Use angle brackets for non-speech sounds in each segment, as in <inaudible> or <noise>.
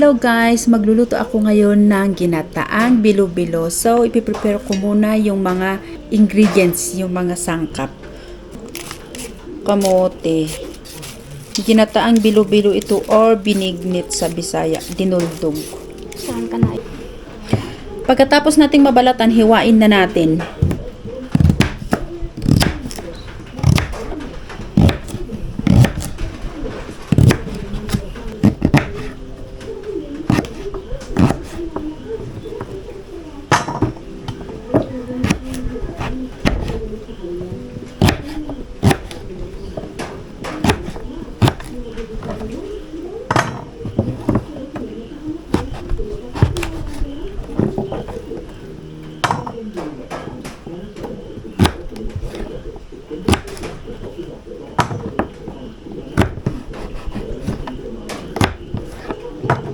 Hello guys, magluluto ako ngayon ng ginataang bilo-bilo. So, ipiprepare ko muna yung mga ingredients, yung mga sangkap. Kamote. Ginataang bilo-bilo ito or binignit sa Bisaya, dinuldog. Saan ka na? Pagkatapos nating mabalatan, hiwain na natin.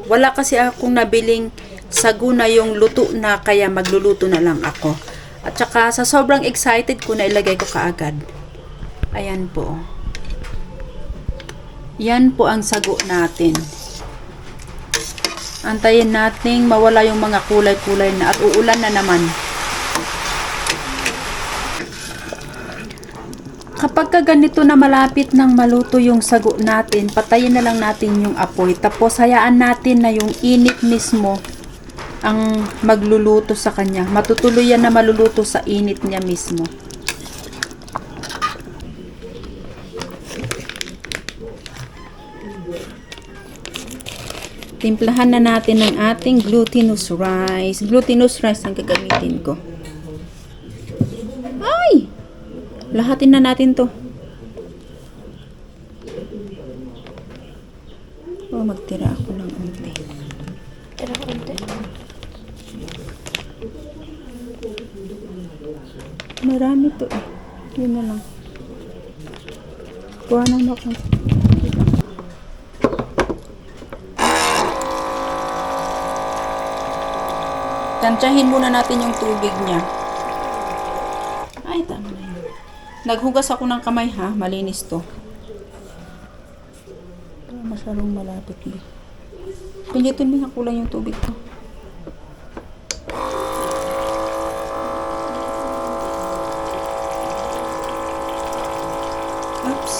Wala kasi akong nabiling sago na yung luto na kaya magluluto na lang ako. At saka sa sobrang excited ko na ilagay ko kaagad. Ayan po. Yan po ang sago natin. Antayin nating mawala yung mga kulay-kulay na at uulan na naman. Kapag ka ganito na malapit ng maluto yung sago natin, patayin na lang natin yung apoy. Tapos hayaan natin na yung init mismo ang magluluto sa kanya. Matutuloy yan na maluluto sa init niya mismo. Timplahan na natin ng ating glutinous rice. Glutinous rice ang gagamitin ko. Lahatin na natin to. Oh, magtira ako ng unti. Tara, konti. Marami to eh. Yun na lang. Kuha na ako. Tansyahin muna natin yung tubig niya. Ay, tama. Naghugas ako ng kamay ha. Malinis to. Ah, Masyadong malapit ba. Pinyatin mo nga kulang yung tubig ko. Oops.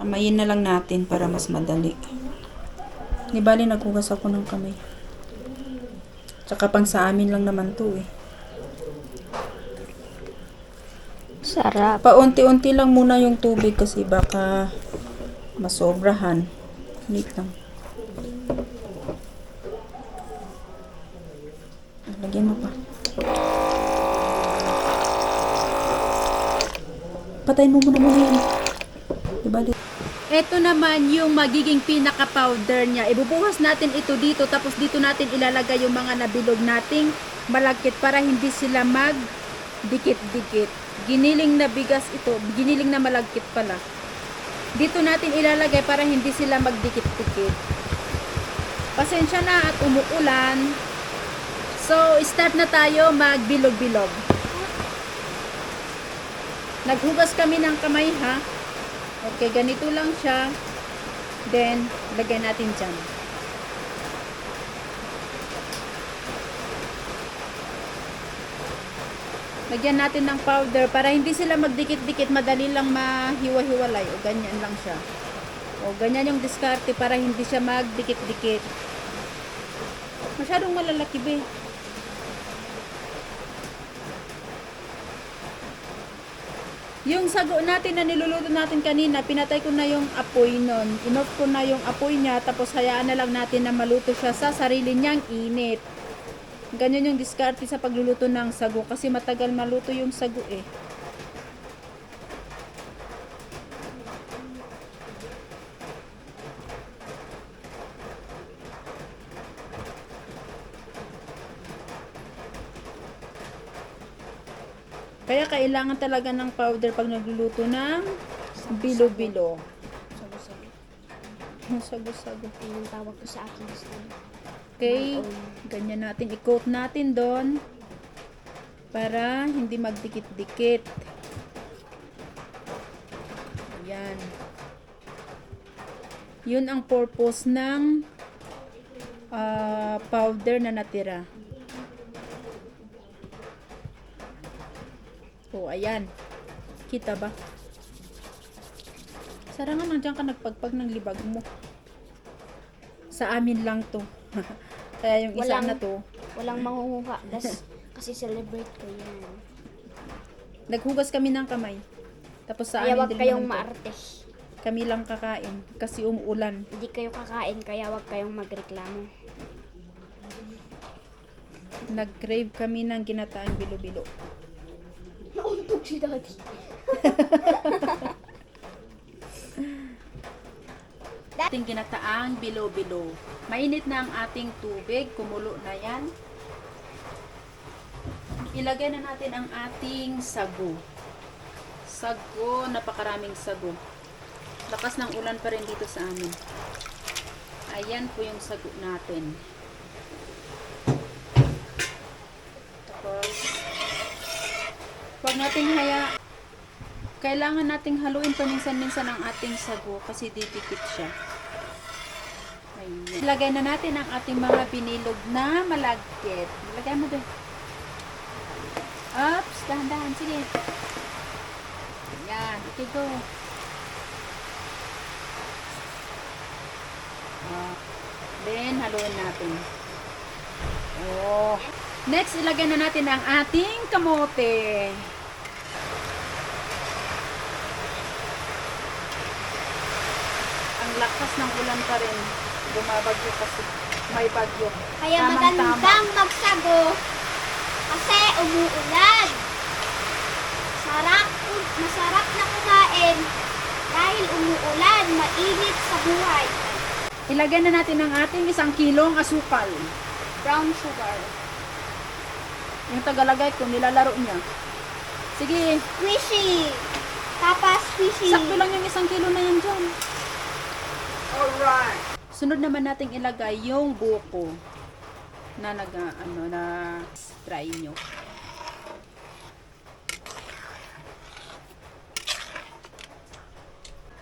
Kamayin na lang natin para mas madali. Di bali naghugas ako ng kamay. Tsaka pang sa amin lang naman to eh. Sarap. Paunti-unti lang muna yung tubig kasi baka masobrahan. Wait lang. Lagyan mo pa. Patayin mo muna muna yan. Diba? di- Ito naman yung magiging pinaka-powder niya. Ibubuhos natin ito dito tapos dito natin ilalagay yung mga nabilog nating malagkit para hindi sila mag dikit-dikit. Giniling na bigas ito, giniling na malagkit pala. Dito natin ilalagay para hindi sila magdikit-dikit. Pasensya na at umuulan. So, start na tayo magbilog-bilog. Naghugas kami ng kamay ha. Okay, ganito lang siya. Then, lagay natin dyan. Lagyan natin ng powder para hindi sila magdikit-dikit, madali lang mahiwa-hiwalay. O ganyan lang siya. O ganyan yung diskarte para hindi siya magdikit-dikit. Masyadong malalaki be. Yung sago natin na niluluto natin kanina, pinatay ko na yung apoy nun. Inoff ko na yung apoy niya, tapos hayaan na lang natin na maluto siya sa sarili niyang init. Ganyan yung diskarte sa pagluluto ng sago kasi matagal maluto yung sago eh. Kaya kailangan talaga ng powder pag nagluluto ng bilo-bilo. Sago-sago. Yung tawag ko sa akin. Okay, ganyan natin. I-coat natin doon para hindi magdikit-dikit. Ayan. Yun ang purpose ng ah, powder na natira. Oh, ayan. Kita ba? Sarangan nandiyan ka nagpagpag ng libag mo. Sa amin lang to. <laughs> Kaya yung isa Walang- na to, Walang mangunguha. Das, kasi celebrate ko yan. naghugas kami ng kamay. Tapos sa Kaya amin wag din kayong naman to. maarte. Kami lang kakain kasi umuulan. Hindi kayo kakain, kaya wag kayong magreklamo. Nag-crave kami ng ginataang bilo-bilo. Nauntog si daddy. <laughs> Ating ginataang bilo-bilo. Mainit na ang ating tubig. Kumulo na yan. Ilagay na natin ang ating sago. Sago, napakaraming sago. Lakas ng ulan pa rin dito sa amin. Ayan po yung sago natin. Tapos, huwag nating haya, kailangan nating haluin paminsan-minsan ang ating sago kasi didikit siya. Ayan. Ilagay na natin ang ating mga binilog na malagkit. Ilagay mo doon. Ups, dahan-dahan. Sige. Ayan. Okay, go. Ah, then, haluin natin. Oh. Next, ilagay na natin ang ating kamote. Ang lakas ng ulan pa rin. Bumabagyo kasi. May bagyo. Kaya Tamang-tama. magandang magsago kasi umuulan. Sarap, masarap na kumain dahil umuulan, mainit sa buhay. Ilagay na natin ang ating isang kilong asukal. Brown sugar. Yung tagalagay ko, nilalaro niya. Sige, Squishy. Tapos squishy. sakto lang yung isang kilo na yan dyan. Alright. Sunod naman nating ilagay yung buko na nag, ano, na try nyo.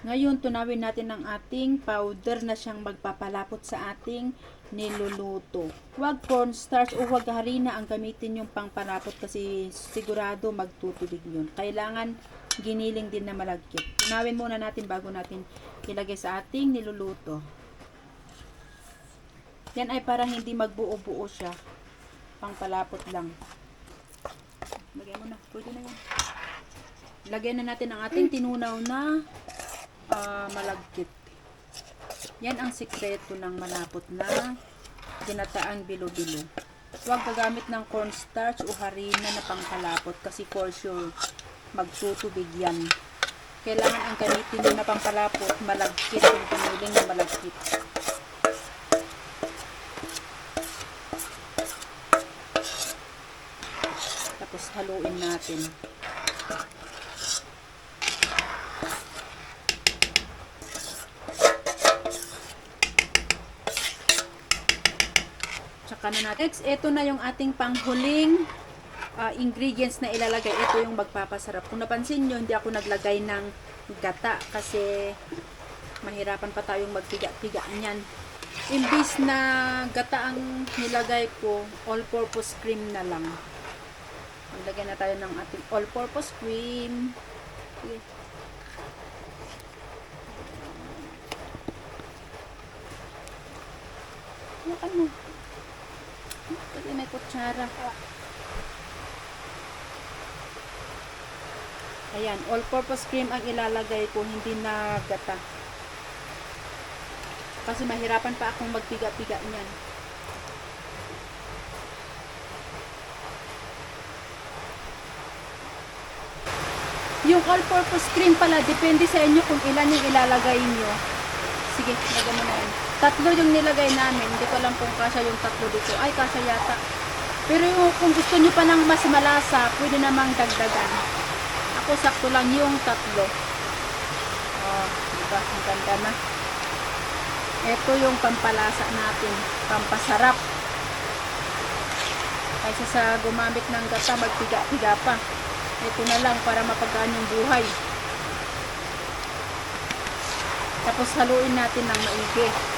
Ngayon, tunawin natin ang ating powder na siyang magpapalapot sa ating niluluto. Huwag cornstarch o huwag harina ang gamitin yung pangpalapot kasi sigurado magtutubig yun. Kailangan giniling din na malagkit. Tunawin muna natin bago natin ilagay sa ating niluluto. Yan ay para hindi magbuo-buo siya. Pangpalapot lang. Lagay mo na. Pwede na yan. Lagyan na natin ang ating tinunaw na ah, malagkit. Yan ang sikreto ng malapot na ginataang bilo-bilo. Huwag gagamit ng cornstarch o harina na pangkalapot kasi for sure magtutubig yan. Kailangan ang gamitin na pangkalapot malagkit yung piniling na malagkit. Tapos haluin natin. Tsaka na natin. Next, ito na yung ating panghuling ah, ingredients na ilalagay. Ito yung magpapasarap. Kung napansin nyo, hindi ako naglagay ng gata kasi mahirapan pa tayong magpiga-piga niyan. Imbis na gata ang nilagay ko, all-purpose cream na lang. Maglagay na tayo ng ating all-purpose cream. Sige. Hawakan mo. Pwede may kutsara. Ayan, all-purpose cream ang ilalagay ko, hindi na gata. Kasi mahirapan pa akong magpiga-piga niyan. Yung all-purpose cream pala, depende sa inyo kung ilan yung ilalagay nyo. Sige, lagyan mo na yan. Tatlo yung nilagay namin. Hindi ko alam kung kasya yung tatlo dito. Ay, kasya yata. Pero yung, kung gusto nyo pa ng mas malasa, pwede namang dagdagan. Ako sakto lang yung tatlo. Oh, diba? Ang ganda na. Ito yung pampalasa natin. Pampasarap. Kaysa sa gumamit ng gata, magpiga-piga pa. Ito na lang para mapagaan yung buhay. Tapos haluin natin ng maigi.